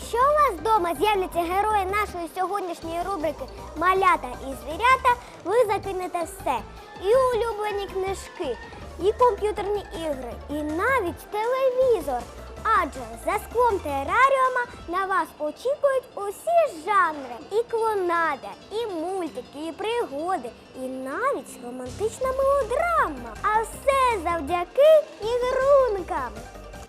Якщо у вас вдома з'являться герої нашої сьогоднішньої рубрики Малята і звірята, ви закинете все. І улюблені книжки, і комп'ютерні ігри, і навіть телевізор. Адже за склом тераріума на вас очікують усі жанри: і клонада, і мультики, і пригоди, і навіть романтична мелодрама. А все завдяки ігрункам.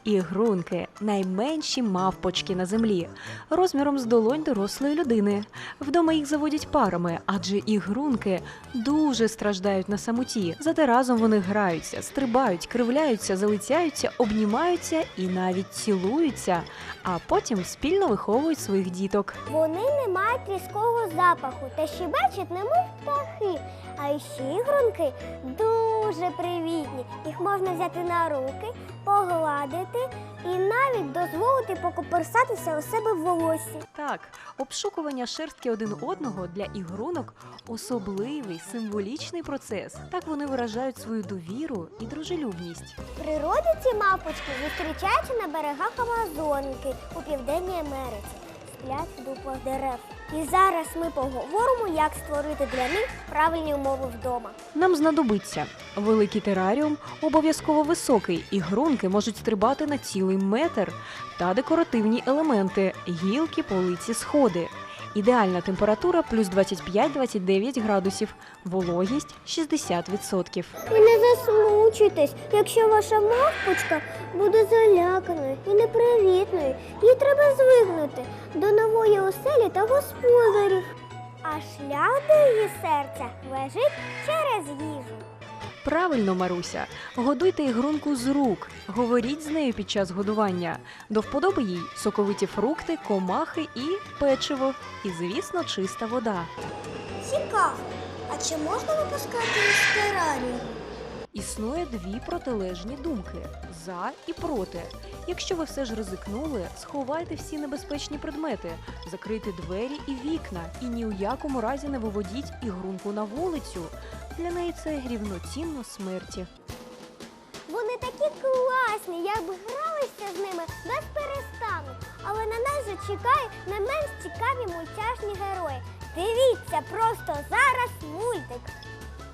Ігрунки найменші мавпочки на землі, розміром з долонь дорослої людини. Вдома їх заводять парами, адже ігрунки дуже страждають на самоті. Зате разом вони граються, стрибають, кривляються, залицяються, обнімаються і навіть цілуються, а потім спільно виховують своїх діток. Вони не мають різкого запаху та щебечуть, немов птахи. А ще ігрунки дуже привітні. Їх можна взяти на руки, погладити і навіть дозволити покоперсатися у себе в волоссі. Так, обшукування шерстки один одного для ігрунок особливий символічний процес. Так вони виражають свою довіру і дружелюбність. В природі ці мавпочки зустрічаються на берегах Амазонки у Південній Америці, сплять в дуплах дерев. І зараз ми поговоримо, як створити для них правильні умови вдома. Нам знадобиться великий тераріум, обов'язково високий, і грунки можуть стрибати на цілий метр та декоративні елементи гілки, полиці, сходи. Ідеальна температура плюс 25-29 градусів, вологість 60%. І не засмучуйтесь, якщо ваша мавпочка буде заляканою і непривітною. Їй треба звикнути до нової оселі та господарів. А шлях до її серця лежить через їжу. Правильно, Маруся, годуйте ігрунку з рук, говоріть з нею під час годування. До вподоби їй соковиті фрукти, комахи і печиво. І, звісно, чиста вода. Цікаво. А чи можна випускати із терарію? Існує дві протилежні думки за і проти. Якщо ви все ж ризикнули, сховайте всі небезпечні предмети, закрийте двері і вікна, і ні у якому разі не виводіть ігрунку на вулицю. Для неї це рівноцінно смерті. Вони такі класні, я б гралася з ними без перестану. Але на нас же чекає не менш цікаві мультяшні герої. Дивіться просто зараз мультик.